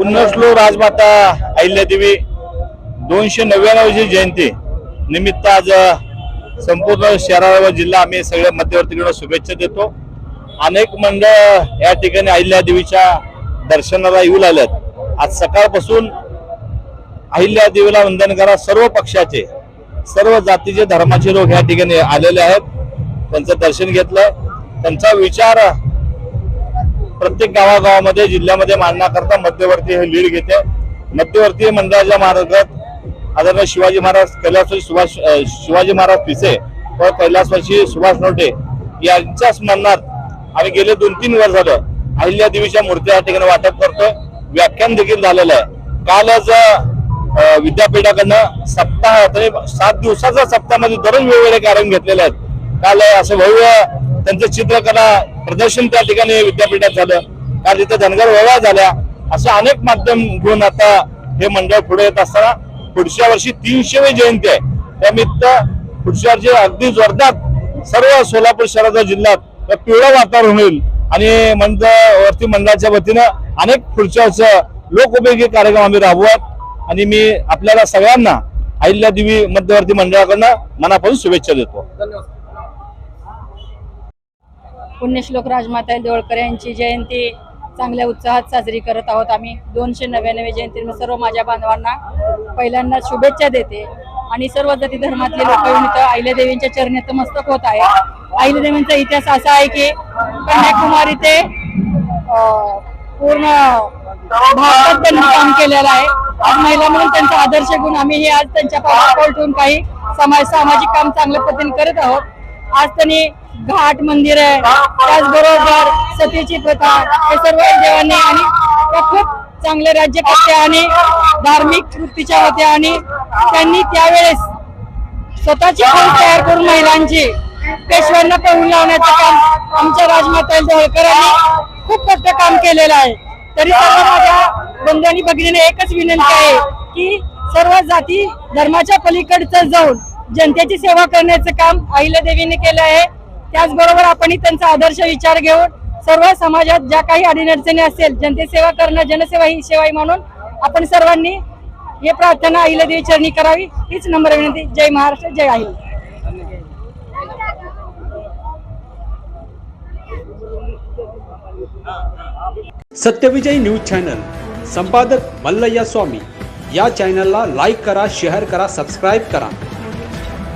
पुण्यश्लो राजमाता अहिल्यादेवी दोनशे नव्याण्णवची जयंती. निमित्त आज संपूर्ण शहरा व जिल्हा आम्ही सगळ्या मध्यवर्तीकडे शुभेच्छा देतो. अनेक मंडळ या ठिकाणी अहिल्यादेवीच्या दर्शनाला येऊ लागल्यात. आज सकाळपासून अहिल्यादेवीला वंदन करा सर्व पक्षाचे सर्व जातीचे धर्माचे लोक या ठिकाणी आलेले आहेत. त्यांचं दर्शन घेतलं. त्यांचा विचार प्रत्येक गावागावामध्ये जिल्ह्यामध्ये मांडण्याकरता मध्यवर्ती हे लीड घेते. मध्यवर्ती मंडळाच्या मार्फत आदरणीय शिवाजी महाराज कैलासवासी सुभाष शिवाजी महाराज पिसे व कैलासवासी सुभाष नोटे यांच्या स्मरणात आम्ही गेले दोन तीन वर्ष झालं. अहिल्या देवीच्या मूर्त्या या ठिकाणी वाटप करतोय. व्याख्यान देखील झालेलं आहे. कालच विद्यापीठाकडनं सप्ताह तरी सात दिवसाचा सप्ताहामध्ये दररोज वेगवेगळे कार्यक्रम घेतलेले आहेत. काल असं भव्य त्यांचं चित्रकला प्रदर्शन त्या ठिकाणी विद्यापीठात झालं. काल तिथे धनगर वेगळ्या झाल्या. असे अनेक माध्यम घेऊन आता हे मंडळ पुढे येत असताना पुढच्या वर्षी तीनशेवी जयंती आहे. त्यानिमित्त पुढच्या वर्षी अगदी जोरदार सर्व सोलापूर शहराच्या जिल्ह्यात पिवळं वातावरण होईल. आणि मंडळ वरती मंडळाच्या वतीनं अनेक पुढच्या वर्ष लोकउपयोगी कार्यक्रम आम्ही राबवत आणि मी आपल्याला सगळ्यांना अहिल्यादेवी मध्यवर्ती मंडळाकडनं मनापासून शुभेच्छा देतो. पुण्यश्लोक राजमाता देवळकर यांची जयंती चांगल्या उत्साहात साजरी करत आहोत आम्ही. दोनशे नव्याण्णव जयंती मी सर्व माझ्या बांधवांना पहिल्यांदा शुभेच्छा देते. आणि सर्व जाती धर्मातले लोक येऊन इथं अहिल्यादेवींच्या चरणी मस्तक होत आहे. अहिल्यादेवींचा इतिहास असा आहे की कन्याकुमारी ते पूर्ण भारतात त्यांनी काम केलेलं आहे. आज महिला म्हणून त्यांचा आदर्श घेऊन आम्ही हे आज त्यांच्या पाठवून काही समाज सामाजिक काम चांगल्या पद्धतीने करत आहोत. आज त्यांनी घाट मंदिर आहे. त्याचबरोबर सतीची प्रथा हे सर्व देवांनी आणि त्या खूप चांगले राज्यकर्ते आणि धार्मिक वृत्तीच्या होत्या आणि त्यांनी त्यावेळेस स्वतःची फौज तयार करून महिलांची पेशव्यांना पळून लावण्याचं काम आमच्या राजमाता जवळकरांनी खूप मोठं काम केलेलं आहे. तरी सर्व माझ्या बंधू आणि भगिनीने एकच विनंती आहे की सर्व जाती धर्माच्या पलीकडचं जाऊन जनतेची सेवा करण्याचं काम अहिल्यादेवीने केलं आहे. त्याचबरोबर आपणही त्यांचा आदर्श विचार घेऊन सर्व समाजात ज्या काही अडीअडचणी असेल जनतेसेवा करणं जनसेवा ही सेवा म्हणून आपण सर्वांनी हे प्रार्थना अहिल्यादेवी चरणी करावी. हीच नम्र विनंती. जय महाराष्ट्र जय अहिल्या. सत्यविजय न्यूज चॅनल संपादक मल्लय्या स्वामी. या चॅनलला लाईक करा शेअर करा सबस्क्राईब करा.